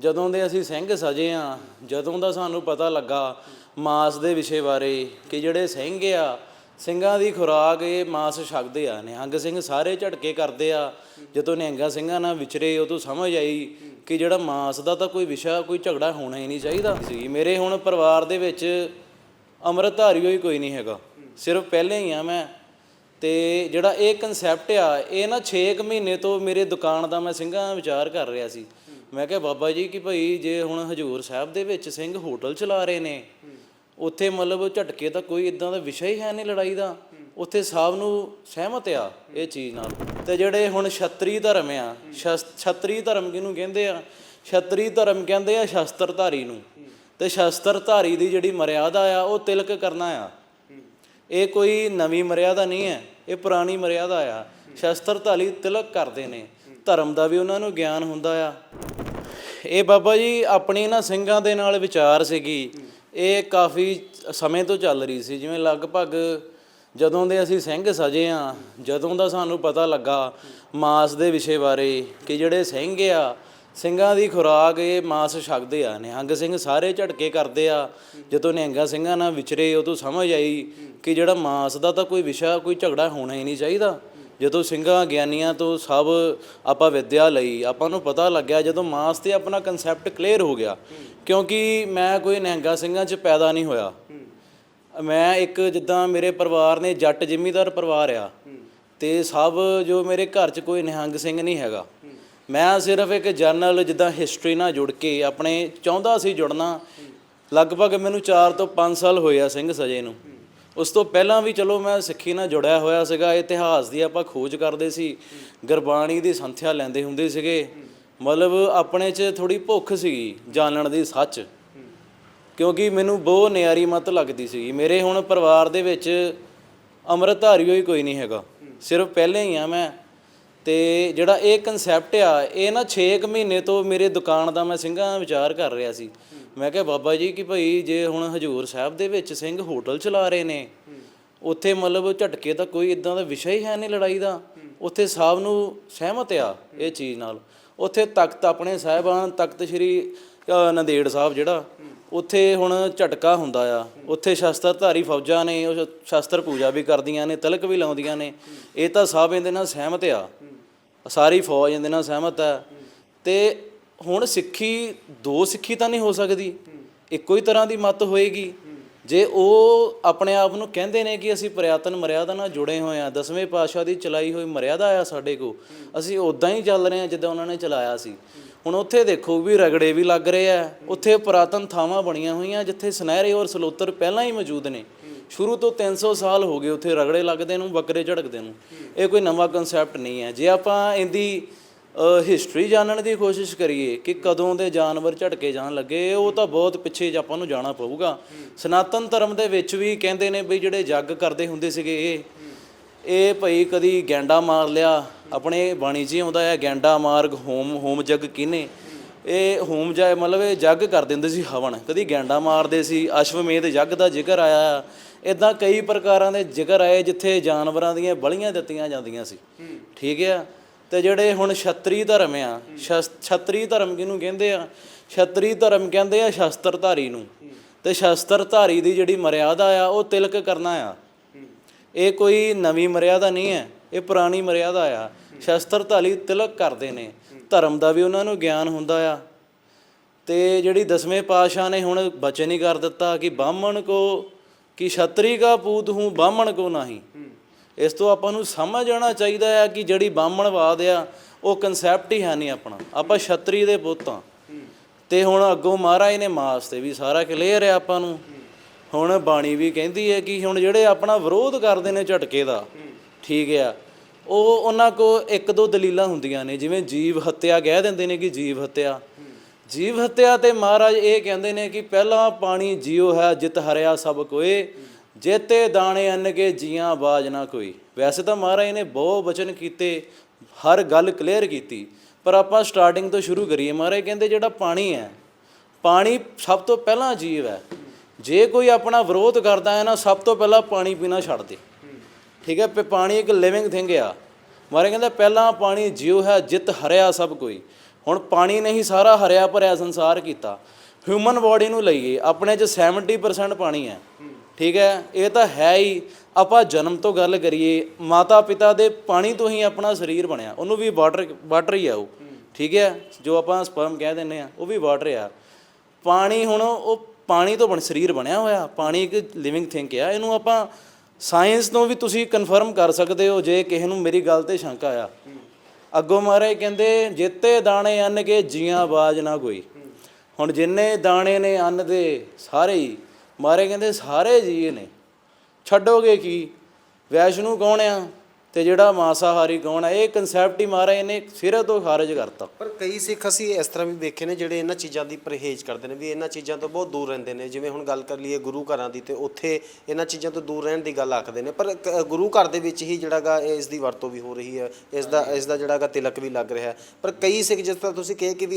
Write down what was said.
ਜਦੋਂ ਦੇ ਅਸੀਂ ਸਿੰਘ ਸਜੇ ਆ, ਜਦੋਂ ਦਾ ਸਾਨੂੰ ਪਤਾ ਲੱਗਾ ਮਾਸ ਦੇ ਵਿਸ਼ੇ ਬਾਰੇ ਕਿ ਜਿਹੜੇ ਸਿੰਘ ਆ, ਸਿੰਘਾਂ ਦੀ ਖੁਰਾਕ ਇਹ ਮਾਸ ਛਕਦੇ ਆ, ਨਿਹੰਗ ਸਿੰਘ ਸਾਰੇ ਝਟਕੇ ਕਰਦੇ ਆ। ਜਦੋਂ ਨਿਹੰਗਾ ਸਿੰਘਾਂ ਨਾਲ ਵਿਚਰੇ, ਉਦੋਂ ਸਮਝ ਆਈ ਕਿ ਜਿਹੜਾ ਮਾਸ ਦਾ ਤਾਂ ਕੋਈ ਵਿਸ਼ਾ, ਕੋਈ ਝਗੜਾ ਹੋਣਾ ਹੀ ਨਹੀਂ ਚਾਹੀਦਾ ਸੀ। ਮੇਰੇ ਹੁਣ ਪਰਿਵਾਰ ਦੇ ਵਿੱਚ ਅੰਮ੍ਰਿਤਧਾਰੀ ਹੋਈ ਕੋਈ ਨਹੀਂ ਹੈਗਾ। ਸਿਰਫ ਪਹਿਲੇ ਹੀ ਆ ਮੈਂ। ਤੇ ਜਿਹੜਾ ਇਹ ਕਨਸੈਪਟ ਆ, ਇਹ ਨਾ 6 ਮਹੀਨੇ ਤੋਂ ਮੇਰੇ ਦੁਕਾਨ ਦਾ ਮੈਂ ਸਿੰਘਾਂ ਵਿਚਾਰ ਕਰ ਰਿਹਾ ਸੀ। ਮੈਂ ਕਿਹਾ, ਬਾਬਾ ਜੀ ਕਿ ਭਾਈ ਜੇ ਹੁਣ ਹਜੂਰ ਸਾਹਿਬ ਦੇ ਵਿੱਚ ਸਿੰਘ ਹੋਟਲ ਚਲਾ ਰਹੇ ਨੇ, ਉੱਥੇ ਮਤਲਬ ਝਟਕੇ ਤਾਂ ਕੋਈ ਇਦਾਂ ਦਾ ਵਿਸ਼ਾ ਹੀ ਹੈ ਨਹੀਂ ਲੜਾਈ ਦਾ। ਉੱਥੇ ਸਾਹਿਬ ਨੂੰ ਸਹਿਮਤ ਆ ਇਹ ਚੀਜ਼ ਨਾਲ। ਤੇ ਜਿਹੜੇ ਹੁਣ ਛਤਰੀ ਧਰਮ ਆ, ਸ਼ਸ- ਛਤਰੀ ਧਰਮ ਕਿਹਨੂੰ ਕਹਿੰਦੇ ਆ? ਛਤਰੀ ਧਰਮ ਕਹਿੰਦੇ ਆ ਸ਼ਸਤਰਧਾਰੀ ਨੂੰ। ਤੇ ਸ਼ਸਤਰਧਾਰੀ ਦੀ ਜਿਹੜੀ ਮਰਿਆਦਾ ਆ, ਉਹ ਤਿਲਕ ਕਰਨਾ ਆ। ਇਹ ਕੋਈ ਨਵੀਂ ਮਰਿਆਦਾ ਨਹੀਂ ਹੈ, ਇਹ ਪੁਰਾਣੀ ਮਰਿਆਦਾ ਆ। ਸ਼ਸਤਰਧਾਰੀ ਤਿਲਕ ਕਰਦੇ ਨੇ। ਧਰਮ ਦਾ ਵੀ ਉਹਨਾਂ ਨੂੰ ਗਿਆਨ ਹੁੰਦਾ ਆ। ਇਹ ਬਾਬਾ ਜੀ ਆਪਣੀ ਨਾ ਸਿੰਘਾਂ ਦੇ ਨਾਲ ਵਿਚਾਰ ਸੀਗੀ। ਇਹ ਕਾਫੀ ਸਮੇਂ ਤੋਂ ਚੱਲ ਰਹੀ ਸੀ। ਜਿਵੇਂ ਲਗਭਗ ਜਦੋਂ ਦੇ ਅਸੀਂ ਸਿੰਘ ਸਜੇ ਆ, ਜਦੋਂ ਦਾ ਸਾਨੂੰ ਪਤਾ ਲੱਗਾ ਮਾਸ ਦੇ ਵਿਸ਼ੇ ਬਾਰੇ ਕਿ ਜਿਹੜੇ ਸਿੰਘ ਆ, ਸਿੰਘਾਂ ਦੀ ਖੁਰਾਕ ਇਹ ਮਾਸ ਛਕਦੇ ਆ ਨਿਹੰਗ ਸਿੰਘ ਸਾਰੇ ਝਟਕੇ ਕਰਦੇ ਆ। ਜਦੋਂ ਨਿਹੰਗਾ ਸਿੰਘਾਂ ਨਾਲ ਵਿਚਰੇ, ਉਦੋਂ ਸਮਝ ਆਈ ਕਿ ਜਿਹੜਾ ਮਾਸ ਦਾ ਤਾਂ ਕੋਈ ਵਿਸ਼ਾ, ਕੋਈ ਝਗੜਾ ਹੋਣਾ ਹੀ ਨਹੀਂ ਚਾਹੀਦਾ। ਜਦੋਂ ਸਿੰਘਾਂ, ਗਿਆਨੀਆਂ ਤੋਂ ਸਭ ਆਪਾਂ ਵਿਦਿਆ ਲਈ, ਆਪਾਂ ਨੂੰ ਪਤਾ ਲੱਗਿਆ ਜਦੋਂ ਮਾਸ ਤੇ ਆਪਣਾ ਕਨਸੈਪਟ ਕਲੀਅਰ ਹੋ ਗਿਆ। ਕਿਉਂਕਿ ਮੈਂ ਕੋਈ ਨਿਹੰਗਾ ਸਿੰਘਾਂ 'ਚ ਪੈਦਾ ਨਹੀਂ ਹੋਇਆ। ਮੈਂ ਇੱਕ ਜਿੱਦਾਂ ਮੇਰੇ ਪਰਿਵਾਰ ਨੇ ਜੱਟ ਜ਼ਿਮੀਂਦਾਰ ਪਰਿਵਾਰ ਆ। ਤੇ ਸਭ ਜੋ ਮੇਰੇ ਘਰ 'ਚ ਕੋਈ ਨਿਹੰਗ ਸਿੰਘ ਨਹੀਂ ਹੈਗਾ। ਮੈਂ ਸਿਰਫ ਇੱਕ ਜਰਨਲ ਜਿੱਦਾਂ ਹਿਸਟਰੀ ਨਾਲ ਜੁੜ ਕੇ ਆਪਣੇ ਚਾਹੁੰਦਾ ਸੀ ਜੁੜਨਾ। ਲਗਭਗ ਮੈਨੂੰ 4 ਤੋਂ 5 ਸਾਲ ਹੋਏ ਆ ਸਿੰਘ ਸਜੇ ਨੂੰ। ਉਸ ਤੋਂ ਪਹਿਲਾਂ ਵੀ ਚਲੋ ਮੈਂ ਸਿੱਖੀ ਨਾਲ ਜੁੜਿਆ ਹੋਇਆ ਸੀਗਾ ਇਤਿਹਾਸ ਦੀ ਆਪਾਂ ਖੋਜ ਕਰਦੇ ਸੀ। ਗੁਰਬਾਣੀ ਦੀ ਸੰਥਿਆ ਲੈਂਦੇ ਹੁੰਦੇ ਸੀਗੇ। ਮਤਲਬ ਆਪਣੇ 'ਚ ਥੋੜੀ ਭੁੱਖ ਸੀਗੀ ਜਾਣਨ ਦੀ ਸੱਚ। ਕਿਉਂਕਿ ਮੈਨੂੰ ਬਹੁਤ ਨਿਆਰੀ ਮਤ ਲੱਗਦੀ ਸੀ। ਮੇਰੇ ਹੁਣ ਪਰਿਵਾਰ ਦੇ ਵਿੱਚ ਅੰਮ੍ਰਿਤਧਾਰੀ ਹੋਈ ਕੋਈ ਨਹੀਂ ਹੈਗਾ। ਸਿਰਫ ਪਹਿਲੇ ਹੀ ਆ ਮੈਂ। ਤੇ ਜਿਹੜਾ ਇਹ ਕਨਸੈਪਟ ਆ, ਇਹ ਨਾ 6 ਮਹੀਨੇ ਤੋਂ ਮੇਰੇ ਦੁਕਾਨ ਦਾ ਮੈਂ ਸਿੰਘਾਂ ਦਾ ਵਿਚਾਰ ਕਰ ਰਿਹਾ ਸੀ। ਮੈਂ ਕਿਹਾ, ਬਾਬਾ ਜੀ, ਕਿ ਭਾਈ ਜੇ ਹੁਣ ਹਜੂਰ ਸਾਹਿਬ ਦੇ ਵਿੱਚ ਸਿੰਘ ਹੋਟਲ ਚਲਾ ਰਹੇ ਨੇ, ਉੱਥੇ ਮਤਲਬ ਝਟਕੇ ਤਾਂ ਕੋਈ ਇਦਾਂ ਦਾ ਵਿਸ਼ਾ ਹੀ ਹੈ ਨਹੀਂ ਲੜਾਈ ਦਾ। ਉੱਥੇ ਸਾਹਿਬ ਨੂੰ ਸਹਿਮਤ ਆ ਇਹ ਚੀਜ਼ ਨਾਲ। ਉੱਥੇ ਤਖਤ ਆਪਣੇ ਸਾਹਿਬਾਨ, ਤਖਤ ਸ੍ਰੀ ਨੰਦੇੜ ਸਾਹਿਬ ਜਿਹੜਾ, ਉੱਥੇ ਹੁਣ ਝਟਕਾ ਹੁੰਦਾ ਆ। ਉੱਥੇ ਸ਼ਸਤਰਧਾਰੀ ਫੌਜਾਂ ਨੇ, ਉਹ ਸ਼ਸਤਰ ਪੂਜਾ ਵੀ ਕਰਦੀਆਂ ਨੇ, ਤਿਲਕ ਵੀ ਲਾਉਂਦੀਆਂ ਨੇ। ਇਹ ਤਾਂ ਸਾਹਿਬ ਇਹਦੇ ਨਾਲ ਸਹਿਮਤ ਆ। ਸਾਰੀ ਫੌਜ ਇਹਦੇ ਨਾਲ ਸਹਿਮਤ ਹੈ। ਤੇ ਹੁਣ ਸਿੱਖੀ, ਦੋ ਸਿੱਖੀ ਤਾਂ ਨਹੀਂ ਹੋ ਸਕਦੀ। ਇੱਕੋ ਹੀ ਤਰ੍ਹਾਂ ਦੀ ਮਤ ਹੋਏਗੀ। ਜੇ ਉਹ ਆਪਣੇ ਆਪ ਨੂੰ ਕਹਿੰਦੇ ਨੇ ਕਿ ਅਸੀਂ ਪ੍ਰਿਆਤਨ ਮਰਿਆਦਾ ਨਾਲ ਜੁੜੇ ਹੋਏ ਆ ਦਸਵੇਂ ਪਾਤਸ਼ਾਹ ਦੀ ਚਲਾਈ ਹੋਈ ਮਰਿਆਦਾ ਆ ਸਾਡੇ ਕੋ ਅਸੀਂ ਉਦਾਂ ਹੀ ਚੱਲ ਰਹੇ ਆ ਜਿੱਦਾਂ ਉਹਨਾਂ ਨੇ ਚਲਾਇਆ ਸੀ। ਹੁਣ ਉੱਥੇ ਦੇਖੋ ਵੀ ਰਗੜੇ ਵੀ ਲੱਗ ਰਹੇ ਆ। ਉੱਥੇ ਪੁਰਾਤਨ ਥਾਵਾਂ ਬਣੀਆਂ ਹੋਈਆਂ, ਜਿੱਥੇ ਸੁਨਹਿਰੇ ਔਰ ਸਲੋਤਰ ਪਹਿਲਾਂ ਹੀ ਮੌਜੂਦ ਨੇ। ਸ਼ੁਰੂ ਤੋਂ 300 ਸਾਲ ਹੋ ਗਏ ਉੱਥੇ ਰਗੜੇ ਲੱਗਦੇ ਨੂੰ, ਬੱਕਰੇ ਝੜਕਦੇ ਨੂੰ। ਇਹ ਕੋਈ ਨਵਾਂ ਕਨਸੈਪਟ ਨਹੀਂ ਹੈ। ਜੇ ਆਪਾਂ ਇਹਦੀ ਹਿਸਟਰੀ ਜਾਣਨ ਦੀ ਕੋਸ਼ਿਸ਼ ਕਰੀਏ ਕਿ ਕਦੋਂ ਦੇ ਜਾਨਵਰ ਝਟਕੇ ਜਾਣ ਲੱਗੇ, ਉਹ ਤਾਂ ਬਹੁਤ ਪਿੱਛੇ ਜ ਆਪਾਂ ਨੂੰ ਜਾਣਾ ਪਊਗਾ। ਸਨਾਤਨ ਧਰਮ ਦੇ ਵਿੱਚ ਵੀ ਕਹਿੰਦੇ ਨੇ ਵੀ ਜਿਹੜੇ ਜੱਗ ਕਰਦੇ ਹੁੰਦੇ ਸੀਗੇ ਇਹ ਇਹ ਭਈ ਕਦੀ ਗੈਂਡਾ ਮਾਰ ਲਿਆ, ਆਪਣੇ ਬਾਣੀ ਜੀ ਆਉਂਦਾ ਹੈ, ਗੈਂਡਾ ਮਾਰਗ ਹੋਮ ਹੋਮ ਜੱਗ ਕਿਨੇ ਇਹ ਹੋਮ ਜਾ, ਮਤਲਬ ਇਹ ਜੱਗ ਕਰ ਦਿੰਦੇ ਸੀ ਹਵਨ। ਕਦੀ ਗੈਂਡਾ ਮਾਰਦੇ ਸੀ, ਅਸ਼ਵਮੇਧ ਜੱਗ ਦਾ ਜ਼ਿਕਰ ਆਇਆ। ਇਦਾਂ ਕਈ ਪ੍ਰਕਾਰਾਂ ਦੇ ਜ਼ਿਕਰ ਆਏ ਜਿੱਥੇ ਜਾਨਵਰਾਂ ਦੀਆਂ ਬਲੀਆਂ ਦਿੱਤੀਆਂ ਜਾਂਦੀਆਂ ਸੀ। ਠੀਕ ਹੈ ਤੇ ਜਿਹੜੇ ਹੁਣ ਛਤਰੀ ਧਰਮ ਆ ਛਤਰੀ ਧਰਮ ਕਿਹਨੂੰ ਕਹਿੰਦੇ ਆ? ਛਤਰੀ ਧਰਮ ਕਹਿੰਦੇ ਆ ਸ਼ਸਤਰਧਾਰੀ ਨੂੰ। ਤੇ ਸ਼ਸਤਰਧਾਰੀ ਦੀ ਜਿਹੜੀ ਮਰਿਆਦਾ ਆ ਉਹ ਤਿਲਕ ਕਰਨਾ ਆ। ਇਹ ਕੋਈ ਨਵੀਂ ਮਰਿਆਦਾ ਨਹੀਂ ਹੈ ਇਹ ਪੁਰਾਣੀ ਮਰਿਆਦਾ ਆ। ਸ਼ਸਤਰਧਾਰੀ ਤਿਲਕ ਕਰਦੇ ਨੇ। ਧਰਮ ਦਾ ਵੀ ਉਹਨਾਂ ਨੂੰ ਗਿਆਨ ਹੁੰਦਾ ਆ। ਤੇ ਜਿਹੜੀ ਦਸਵੇਂ ਪਾਤਸ਼ਾਹ ਨੇ ਹੁਣ ਬਚਨ ਹੀ ਕਰ ਦਿੱਤਾ ਕਿ ਬਾਹਮਣ ਕੋ ਕਿ ਛਤਰੀ ਕਾ ਪੂਤ ਹੂੰ ਬਾਹਮਣ ਕੋ ਨਹੀਂ। ਇਸ ਤੋਂ ਆਪਾਂ ਨੂੰ ਸਮਝ ਆਉਣਾ ਚਾਹੀਦਾ ਹੈ ਕਿ ਜਿਹੜੀ ਬਾਹਮਣਵਾਦ ਆ, ਉਹ ਕਨਸੈਪਟ ਹੀ ਹੈ ਨਹੀਂ ਆਪਣਾ। ਆਪਾਂ ਛਤਰੀ ਦੇ ਪੁੱਤ ਹਾਂ। ਤੇ ਹੁਣ ਅੱਗੋਂ ਮਹਾਰਾਜ ਨੇ ਮਾਸ ਤੇ ਵੀ ਸਾਰਾ ਕਲੀਅਰ ਹੈ ਆਪਾਂ ਨੂੰ। ਹੁਣ ਬਾਣੀ ਵੀ ਕਹਿੰਦੀ ਹੈ ਕਿ ਹੁਣ ਜਿਹੜੇ ਆਪਣਾ ਵਿਰੋਧ ਕਰਦੇ ਨੇ ਝਟਕੇ ਦਾ, ਠੀਕ ਆ, ਉਹ ਉਹਨਾਂ ਕੋ ਇੱਕ ਦੋ ਦਲੀਲਾਂ ਹੁੰਦੀਆਂ ਨੇ, ਜਿਵੇਂ ਜੀਵ ਹੱਤਿਆ ਕਹਿ ਦਿੰਦੇ ਨੇ ਕਿ ਜੀਵ ਹੱਤਿਆ। ਜੀਵ ਹੱਤਿਆ ਤੇ ਮਹਾਰਾਜ ਇਹ ਕਹਿੰਦੇ ਨੇ ਕਿ ਪਹਿਲਾ ਪਾਣੀ ਜੀਉ ਹੈ, ਜਿਤ ਹਰਿਆ ਸਭ ਕੋਏ। ਜੇਤੇ ਦਾਣੇ ਅੰਨ ਕੇ ਜੀਆਂ ਬਾਜ ਨਾ ਕੋਈ। ਵੈਸੇ ਤਾਂ ਮਹਾਰਾਜ ਨੇ ਬਹੁਤ ਵਚਨ ਕੀਤੇ, ਹਰ ਗੱਲ ਕਲੀਅਰ ਕੀਤੀ। ਪਰ ਆਪਾਂ ਸਟਾਰਟਿੰਗ ਤੋਂ ਸ਼ੁਰੂ ਕਰੀਏ। ਮਹਾਰਾਜ ਕਹਿੰਦੇ ਜਿਹੜਾ ਪਾਣੀ ਹੈ, ਪਾਣੀ ਸਭ ਤੋਂ ਪਹਿਲਾਂ ਜੀਵ ਹੈ। ਜੇ ਕੋਈ ਆਪਣਾ ਵਿਰੋਧ ਕਰਦਾ ਹੈ ਨਾ, ਸਭ ਤੋਂ ਪਹਿਲਾਂ ਪਾਣੀ ਪੀਣਾ ਛੱਡ ਦੇ। ਠੀਕ ਹੈ ਪਾਣੀ ਇੱਕ ਲਿਵਿੰਗ ਥਿੰਗ ਆ। ਮਹਾਰਾਜ ਕਹਿੰਦਾ ਪਹਿਲਾਂ ਪਾਣੀ ਜਿਉ ਹੈ, ਜਿਤ ਹਰਿਆ ਸਭ ਕੋਈ। ਹੁਣ ਪਾਣੀ ਨੇ ਹੀ ਸਾਰਾ ਹਰਿਆ ਭਰਿਆ ਸੰਸਾਰ ਕੀਤਾ। ਹਿਊਮਨ ਬਾਡੀ ਨੂੰ ਲਈਏ, ਆਪਣੇ 'ਚ 70% ਪਾਣੀ ਹੈ। ਠੀਕ ਹੈ? ਇਹ ਤਾਂ ਹੈ ਹੀ। ਆਪਾਂ ਜਨਮ ਤੋਂ ਗੱਲ ਕਰੀਏ ਮਾਤਾ ਪਿਤਾ ਦੇ ਪਾਣੀ ਤੋਂ ਹੀ ਆਪਣਾ ਸਰੀਰ ਬਣਿਆ। ਉਹਨੂੰ ਵੀ ਵਾਟਰ ਵਾਟਰ ਹੀ ਆ ਉਹ। ਠੀਕ ਹੈ? ਜੋ ਆਪਾਂ ਸਪਰਮ ਕਹਿ ਦਿੰਦੇ ਆ ਉਹ ਵੀ ਵਾਟਰ ਆ। ਪਾਣੀ ਹੁਣ ਉਹ ਪਾਣੀ ਤੋਂ ਬਣ, ਸਰੀਰ ਬਣਿਆ ਹੋਇਆ। ਪਾਣੀ ਇੱਕ ਲਿਵਿੰਗ ਥਿੰਕ ਆ। ਇਹਨੂੰ ਆਪਾਂ ਸਾਇੰਸ ਤੋਂ ਵੀ ਤੁਸੀਂ ਕਨਫਰਮ ਕਰ ਸਕਦੇ ਹੋ, ਜੇ ਕਿਸੇ ਨੂੰ ਮੇਰੀ ਗੱਲ ਤੇ ਸ਼ੰਕਾ ਆ। ਅੱਗੋਂ ਮਾਰੇ ਕਹਿੰਦੇ, ਜਿੱਤੇ ਦਾਣੇ ਅੰਨ ਕੇ ਜੀਆਂ ਬਾਜ ਨਾ ਕੋਈ। ਹੁਣ ਜਿੰਨੇ ਦਾਣੇ ਨੇ ਅੰਨ ਦੇ, ਸਾਰੇ ਹੀ ਮਾਰੇ ਕਹਿੰਦੇ ਸਾਰੇ ਜੀਏ ਨੇ। ਛੱਡੋਗੇ ਕੀ? ਵੈਸ਼ਨੂ ਕੌਣ ਆ? ਤੇ ਜਿਹੜਾ ਮਾਸਾਹਾਰੀ ਗਾਉਣ ਆ, ਇਹ ਕਨਸੈਪਟ ਹੀ ਮਾਰਾ ਇਹਨੇ ਸਿਰੇ ਤੋਂ ਖਾਰਜ ਕਰਤਾ। ਪਰ ਕਈ ਸਿੱਖ ਅਸੀਂ ਇਸ ਤਰ੍ਹਾਂ ਵੀ ਵੇਖੇ ਨੇ ਜਿਹੜੇ ਇਹਨਾਂ ਚੀਜ਼ਾਂ ਦੀ ਪਰਹੇਜ਼ ਕਰਦੇ ਨੇ, ਵੀ ਇਹਨਾਂ ਚੀਜ਼ਾਂ ਤੋਂ ਬਹੁਤ ਦੂਰ ਰਹਿੰਦੇ ਨੇ। ਜਿਵੇਂ ਹੁਣ ਗੱਲ ਕਰ ਲਈਏ ਗੁਰੂ ਘਰਾਂ ਦੀ, ਤੇ ਉੱਥੇ ਇਹਨਾਂ ਚੀਜ਼ਾਂ ਤੋਂ ਦੂਰ ਰਹਿਣ ਦੀ ਗੱਲ ਆਖਦੇ ਨੇ। ਪਰ ਕ- ਗੁਰੂ ਘਰ ਦੇ ਵਿੱਚ ਹੀ ਜਿਹੜਾਗਾ ਇਸ ਦੀ ਵਰਤੋਂ ਵੀ ਹੋ ਰਹੀ ਹੈ। ਇਸ ਦਾ ਇਸ ਦਾ ਜਿਹੜਾਗਾ ਤਿਲਕ ਵੀ ਲੱਗ ਰਿਹਾ ਹੈ। ਪਰ ਕਈ ਸਿੱਖ ਜਿਸ ਤਰ੍ਹਾਂ ਤੁਸੀਂ ਕਹੇ ਕਿ ਵੀ